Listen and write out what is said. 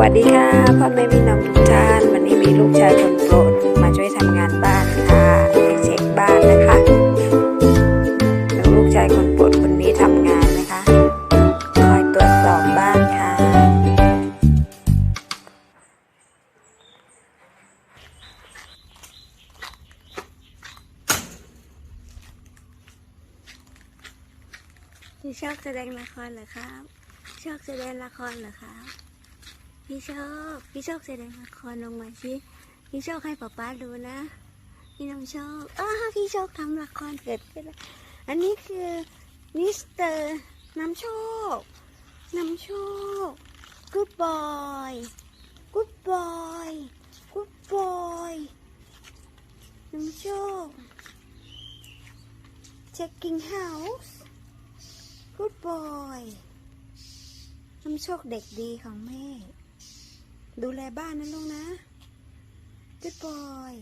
วัสดีค่ะพ่อแม่พี่น้องทุกท่านวันนี้มีลูกชายคนโปรดมาช่วยทำงานบ้านค่ะเช็คบ้านนะคะแล้วลูกชายคนโปรดคนนี้ทำงานนะคะ คอยตรวจสอบบ้านค่ะ ชอบแสดงละครเหรอครับ ชอบแสดงละครเหรอครับ พี่โชค พี่โชคแสดงละครลงมาสิพี่โชคให้ป๊าป๊าดูนะ พี่น้องโชคอ้าพี่โชคทำละครเกิดขึ้นแล้วอันนี้คือมิสเตอร์น้ำโชค น้ำโชค good boy good boy good boy น้ำโชค checking house good boy น้ำโชคเด็กดีของแม่ ดูแลบ้านนะลูกนะ Good boy